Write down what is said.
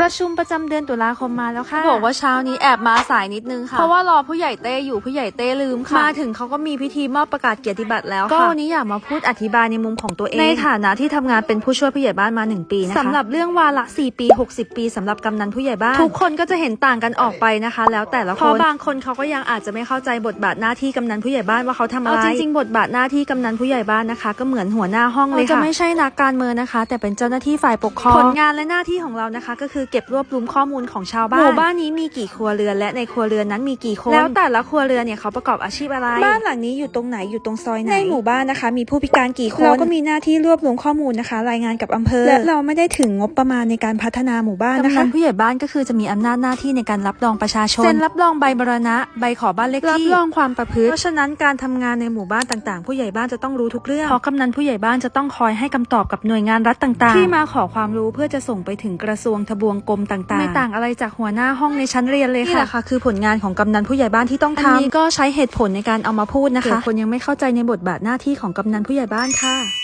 ประชุมประจำเดือนตุลาคมมาแล้วค่ะบอกว่าเช้านี้แอบมาสายนิดนึงค่ะ เพราะว่ารอผู้ใหญ่เต้อยู่ผู้ใหญ่เต้ลืมค่ะ มาถึงเขาก็มีพิธีมอบประกาศเกียรติบัตรแล้วก็ค่ะวันนี้อยากมาพูดอธิบายในมุมของตัวเอง ในฐานะที่ทำงานเป็นผู้ช่วยผู้ใหญ่บ้านมา 1 ปีนะคะสำหรับเรื่องวาระ 4 ปี 60 ปีสำหรับกำนันผู้ใหญ่บ้าน ทุกคนก็จะเห็นต่างกันออกไปนะคะ แล้วแต่ละเพคนราะบางคนเขาก็ยังอาจจะไม่เข้าใจบทบาทหน้าที่กำนันผู้ใหญ่บ้านว่าเขาทำอะไรเอาจริงๆบทบาทหน้าที่กำนันผู้ใหญ่บ้านนะคะ ก็เหมือนหัวหน้าห้องเลยจะค่ะไม่ใช่นักการเมืองนะคะ แต่เป็นเจ้าหน้าที่ฝ่ายปกครองผลงานและหน้าที่ของเรานะคะ ก็คือเก็บรวบรวมข้อมูลของชาวบ้านหมู่บ้านนี้มีกี่ครัวเรือนและในครัวเรือนนั้นมีกี่คนแล้วแต่ละครัวเรือนเนี่ยเขาประกอบอาชีพอะไร บ้านหลังนี้อยู่ตรงไหนอยู่ตรงซอยไหนในหมู่บ้านนะคะ มีผู้พิการกี่คนเราก็มีหน้าที่รวบรวมข้อมูลนะคะ รายงานกับอำเภอและและเราไม่ได้ถึงงบประมาณในการพัฒนาหมู่บ้านนะกำนัคะนผู้ใหญ่บ้านก็คือจะมีอำนาจหน้าที่ในการรับรองประชาชนเซ็นรับรองใบบรณะ ใบขอบ้านเลขรับที่รองความประพฤติเพราะฉะนั้นการทำงานในหมู่บ้านต่างๆ ผู้ใหญ่บ้านจะต้องรู้ทุกเรื่องเพราะกำนันผู้ใหญ่บ้านจะต้องคอยให้คำตอบกับหน่วยงานรัฐต่างๆ ที่มาขอความรู้เพื่อจะส่งไปถึงกระทรวงทบวงกรมต่างๆ ไม่ต่างอะไรจากหัวหน้าห้องในชั้นเรียนเลยนี่แหค่ะละค่ะคือผลงานของกำนันผู้ใหญ่บ้านที่ต้องอันทำนี้ก็ใช้เหตุผลในการเอามาพูดนะเผื่อคะคนยังไม่เข้าใจในบทบาทหน้าที่ของกำนันผู้ใหญ่บ้านค่ะ